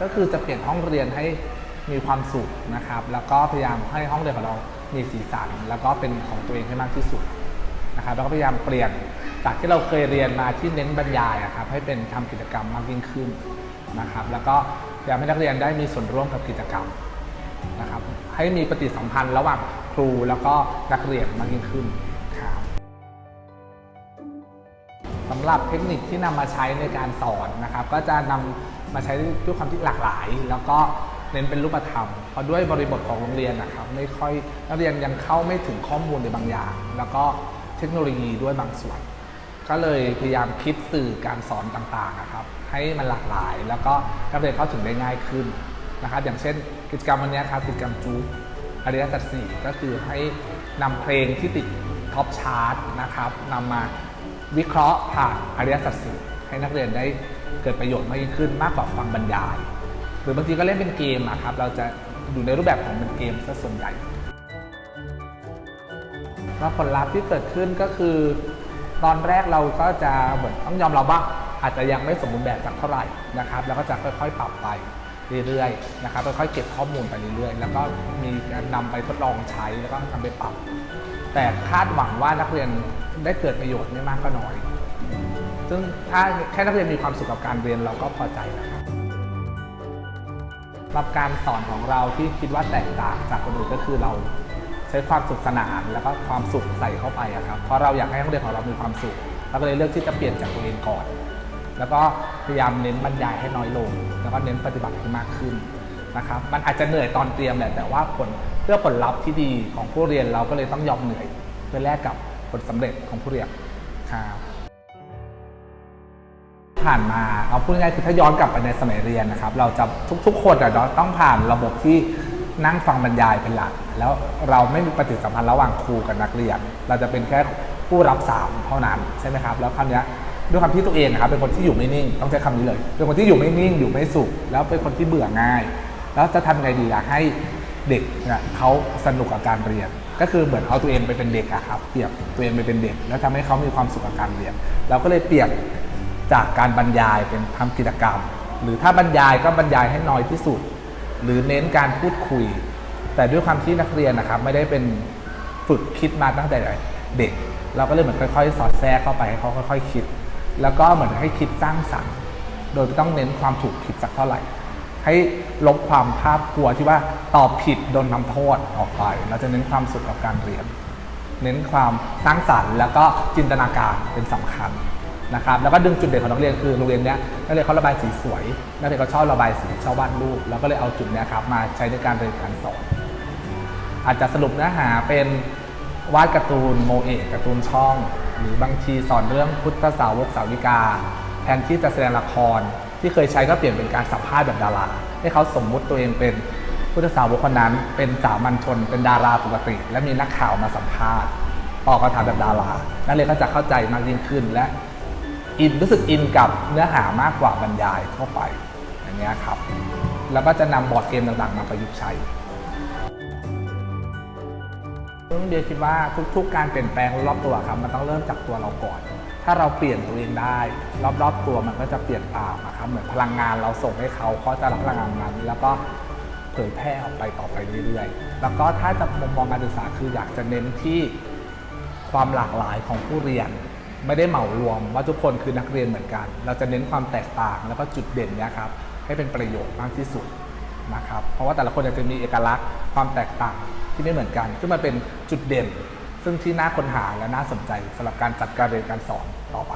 ก็คือจะเปลี่ยนห้องเรียนให้มีความสุขนะครับ แล้วก็พยายามให้ห้องเรียนของเรามีสีสัน แล้วก็เป็นของตัวเองให้มากที่สุดนะครับแล้วก็พยายามเปลี่ยนจากที่เราเคยเรียนมาที่เน้นบรรยายอะครับให้เป็นทำกิจกรรมมากยิ่งขึ้นนะครับ แล้วก็พยายามให้นักเรียนได้มีส่วนร่วมกับกิจกรรมนะครับ ให้มีปฏิสัมพันธ์ระหว่างครูแล้วก็นักเรียนมากยิ่งขึ้น สำหรับเทคนิคที่นำมาใช้ในการสอนนะครับ ก็จะนำมาใช้ด้วยความที่หลากหลาย แล้วก็เน้นเป็นรูปธรรม เพราะด้วยบริบทของโรงเรียนนะครับ ไม่ค่อยนักเรียนยังเข้าไม่ถึงข้อมูลในบางอย่าง แล้วก็เทคโนโลยีด้วยบางส่วน ก็เลยพยายามคิดสื่อการสอนต่างๆนะครับ ให้มันหลากหลาย แล้วก็นักเรียนเข้าถึงได้ง่ายขึ้นนะครับ อย่างเช่น กิจกรรมวันนี้ครับกิจกรรมจูอริยสัจสี่ก็คือให้นำเพลงที่ติดท็อปชาร์ตนะครับนำมา วิเคราะห์ผ่านอริยสัจสี่ให้นักเรียนได้เกิดประโยชน์มากยิ่งขึ้นมากกว่าฟังบรรยาย หรือบางทีก็เล่นเป็นเกมอะครับ เราจะอยู่ในรูปแบบของเป็นเกมซะส่วนใหญ่แล้วผลลัพธ์ที่เกิดขึ้นก็คือ ตอนแรกเราก็จะเหมือนต้องยอมรับว่าอาจจะยังไม่สมบูรณ์แบบสักเท่าไหร่นะครับ แล้วก็จะค่อยๆปรับไปเรื่อยๆนะครับค่อยๆเก็บข้อมูลไปเรื่อยๆ แล้วก็มีการนำไปทดลองใช้แล้วก็นำไปปรับ แต่คาดหวังว่านักเรียน ได้เกิดประโยชน์ไม่มากก็น้อย ซึ่งถ้าแค่นักเรียนมีความสุขกับการเรียนเราก็พอใจแล้วครับรับการสอนของเราที่คิดว่าแตกต่างจากคนอื่นก็คือเราใช้ความสุขสนานแล้วก็ความสุขใส่เข้าไปอะครับ เพราะเราอยากให้นักเรียนของเรามีความสุขเราก็เลยเลือกที่จะเปลี่ยนจากตัวเองก่อน แล้วก็พยายามเน้นบรรยายให้น้อยลง แล้วก็เน้นปฏิบัติให้มากขึ้นนะครับ มันอาจจะเหนื่อยตอนเตรียมแหละแต่ว่าผลเพื่อผลลัพธ์ที่ดีของผู้เรียนเราก็เลยต้องยอมเหนื่อยเพื่อแลกกับ ลสำเร็จของผู้เรียนครับผ่านมาเอาพูดง่ายๆคือถ้าย้อนกลับไปในสมัยเรียนนะครับ เราจะทุก ๆ คนเนาะต้องผ่านระบบที่นั่งฟังบรรยายเป็นหลัก แล้วเราไม่มีปฏิสัมพันธ์ระหว่างครูกับนักเรียน เราจะเป็นแค่ผู้รับสารเท่านั้นใช่ไหมครับ แล้วคำนี้ด้วยความที่ตัวเองนะครับเป็นคนที่อยู่ไม่นิ่ง ต้องใช้คำนี้เลย เป็นคนที่อยู่ไม่นิ่งอยู่ไม่สุข แล้วเป็นคนที่เบื่อง่าย แล้วจะทำไงดีล่ะให้เด็กเนี่ยเขาสนุกกับการเรียน ก็คือเหมือนเอาตัวเองไปเป็นเด็กอะครับ เปรียบตัวเองไปเป็นเด็ก แล้วทำให้เขามีความสุขกับการเรียน เราก็เลยเปลี่ยนจากการบรรยายเป็นทำกิจกรรม หรือถ้าบรรยายก็บรรยายให้น้อยที่สุด หรือเน้นการพูดคุย แต่ด้วยความที่นักเรียนนะครับ ไม่ได้เป็นฝึกคิดมาตั้งแต่เด็ก เราก็เลยเหมือนค่อยๆ สอดแทรกเข้าไปให้เขาค่อย ๆ คิด แล้วก็เหมือนให้คิดสร้างสรรค์ โดยไม่ต้องเน้นความถูกผิดสักเท่าไหร่ ให้ลบความภาพกลัวที่ว่าตอบผิดโดนทำโทษออกไป เราจะเน้นความสุขกับการเรียน เน้นความสร้างสรรค์แล้วก็จินตนาการเป็นสำคัญนะครับแล้วก็ดึงจุดเด่นของนักเรียนคือโรงเรียนเนี้ยนักเรียนเขาระบายสีสวย นักเรียนเขาชอบระบายสีชอบวาดรูปเราก็เลยเอาจุดเนี้ยครับมาใช้ในการเรียนการสอนอาจจะสรุปเนื้อหาเป็นวาดการ์ตูนโมเอกการ์ตูนช่อง หรือบางทีสอนเรื่องพุทธสาวกสาวิกา แทนที่จะแสดงละคร ที่เคยใช้ก็เปลี่ยนเป็นการสัมภาษณ์แบบดารา ให้เขาสมมุติตัวเองเป็นพุทธสาวกคนนั้น เป็นสามัญชน เป็นดาราปกติ และมีนักข่าวมาสัมภาษณ์ตอกคำถามแบบดารา นักเรียนก็จะเข้าใจมากยิ่งขึ้นและอินรู้สึกอินกับเนื้อหามากกว่าบรรยายทั่วไปอย่างเงี้ยครับ แล้วก็จะนำบอร์ดเกมต่างๆ มาประยุกต์ใช้ ซึ่งเดียคิดว่าทุก ๆ การเปลี่ยนแปลงรอบตัวครับมันต้องเริ่มจากตัวเราก่อน ถ้าเราเปลี่ยนตัวเองได้ รอบๆตัวมันก็จะเปลี่ยนตามนะครับเหมือนพลังงานเราส่งให้เขาเขาจะรับพลังงานนั้น แล้วก็เผยแพร่ออกไปต่อไปเรื่อยๆ แล้วก็ถ้าจะมุมมองการศึกษาคืออยากจะเน้นที่ความหลากหลายของผู้เรียน ไม่ได้เหมารวมว่าทุกคนคือนักเรียนเหมือนกัน เราจะเน้นความแตกต่างแล้วก็จุดเด่นเนี่ยครับให้เป็นประโยชน์มากที่สุด นะครับเพราะว่าแต่ละคนอาจจะมีเอกลักษณ์ความแตกต่างที่ไม่เหมือนกัน ซึ่งมันเป็นจุดเด่น ซึ่งที่น่าค้นหาและน่าสนใจสำหรับการจัดการเรียนการสอนต่อไป